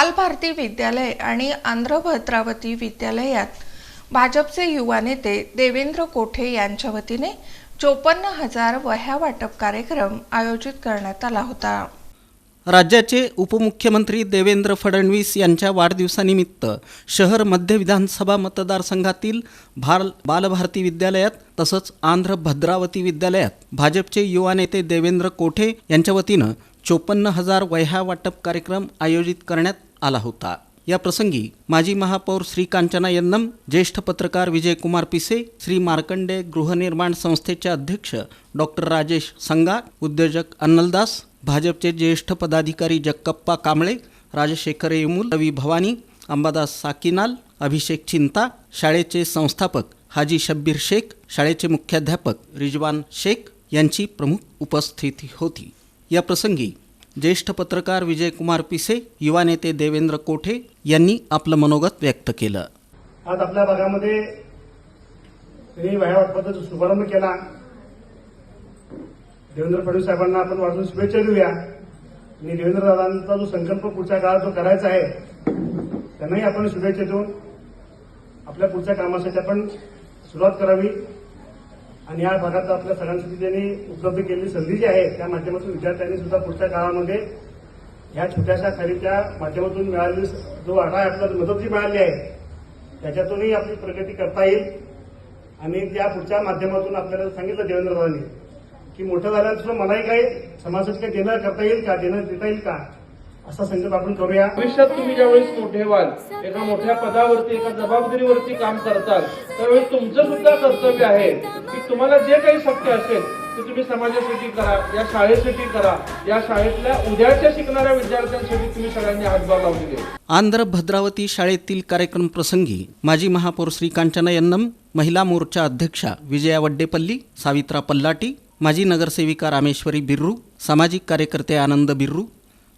बालभारती विद्यालय आणि आंध्र भद्रावती विद्यालयात भाजपचे युवा नेते देवेंद्र कोठे यांच्या वतीने चोपन्न हजार वह्या वाटप कार्यक्रम आयोजित करण्यात आला होता. राज्याचे उपमुख्यमंत्री देवेंद्र फडणवीस यांच्या वाढदिवसानिमित्त शहर मध्य विधानसभा मतदारसंघातील भार बालभारती विद्यालयात तसंच आंध्र भद्रावती विद्यालयात भाजपचे युवा नेते देवेंद्र कोठे यांच्या वतीनं चोपन्न हजार वह्या वाटप कार्यक्रम आयोजित करण्यात आला होता. या प्रसंगी माजी महापौर श्री कांचना यन्नम ज्येष्ठ पत्रकार विजयकुमार पिसे श्री मार्कंडे गृहनिर्माण संस्थेचे अध्यक्ष डॉक्टर राजेश संगा उद्योजक अन्नलदास भाजपचे ज्येष्ठ पदाधिकारी जक्कप्पा कांबळे राजशेखर येमूल रवी भवानी अंबादास साकीनाल अभिषेक चिंता शाळेचे संस्थापक हाजी शब्बीर शेख शाळेचे मुख्याध्यापक रिजवान शेख यांची प्रमुख उपस्थिती होती. या प्रसंगी ज्येष्ठ पत्रकार विजयकुमार पिसे युवा नेते देवेंद्र कोठे यांनी आपलं मनोगत व्यक्त केलं. आज आपल्या भागामध्ये त्यांनी शुभारंभ केला देवेंद्र फडणवीस साहेबांना आपण वाढून शुभेच्छा देऊया. आणि देवेंद्र दादांचा जो संकल्प पुढच्या काळात जो करायचा आहे त्यांनाही आपण शुभेच्छा देऊन आपल्या पुढच्या कामासाठी आपण सुरुवात करावी. आणि या भागात आपल्या सगळ्यांसाठी त्यांनी उपलब्ध केलेली संधी जी आहे त्या माध्यमातून विद्यार्थ्यांनी सुद्धा पुढच्या काळामध्ये या छोट्याशा खरेदीच्या माध्यमातून मिळालेली जो आढा आपल्याला मदत जी मिळाली आहे त्याच्यातूनही आपली प्रगती करता येईल. आणि त्या पुढच्या माध्यमातून आपल्याला सांगितलं देवेंद्र दादांनी की मोठं झाल्यानंतर मलाही काही समाजासाठी काही देणं करता येईल का देणं देता येईल का? असा संकल्प आपण करूया भविष्यात तुम्ही ज्यावेळेस मोठे व्हाल एका मोठ्या पदावरती एका जबाबदारीवरती काम करताल त्यावेळेस तुमचं सुद्धा कर्तव्य आहे की तुम्हाला जे काही शक्य असेल ते तुम्ही समाजासाठी करा या शाळेसाठी करा या शाळेतल्या उद्याच्या शिकणाऱ्या विद्यार्थ्यांसाठी तुम्ही सगळ्यांनी हातभार लावलेले आहे. आंध्र भद्रावती शाळेतील कार्यक्रम प्रसंगी माजी महापौर श्री कांचना यन्नम महिला मोर्चा अध्यक्षा विजया वड्डेपल्ली सावित्रा पल्लाटी माजी नगरसेविका रामेश्वरी बिर्रू सामाजिक कार्यकर्ते आनंद बिर्रू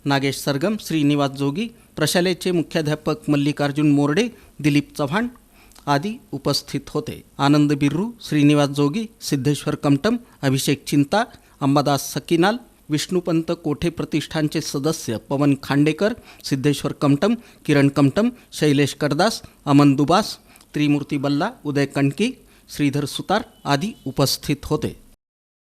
नागेश सरगम श्रीनिवास जोगी प्रशालेचे मुख्याध्यापक मल्लिकार्जुन मोरडे दिलीप चव्हाण आदी उपस्थित होते. आनंद बिर्रू श्रीनिवास जोगी सिद्धेश्वर कमटम अभिषेक चिंता अंबादास सकीनाल विष्णुपंत कोठे प्रतिष्ठानचे सदस्य पवन खांडेकर सिद्धेश्वर कमटम किरण कमटम शैलेश करदास अमन दुबास त्रिमूर्ती बल्ला उदय कणकी श्रीधर सुतार आदी उपस्थित होते.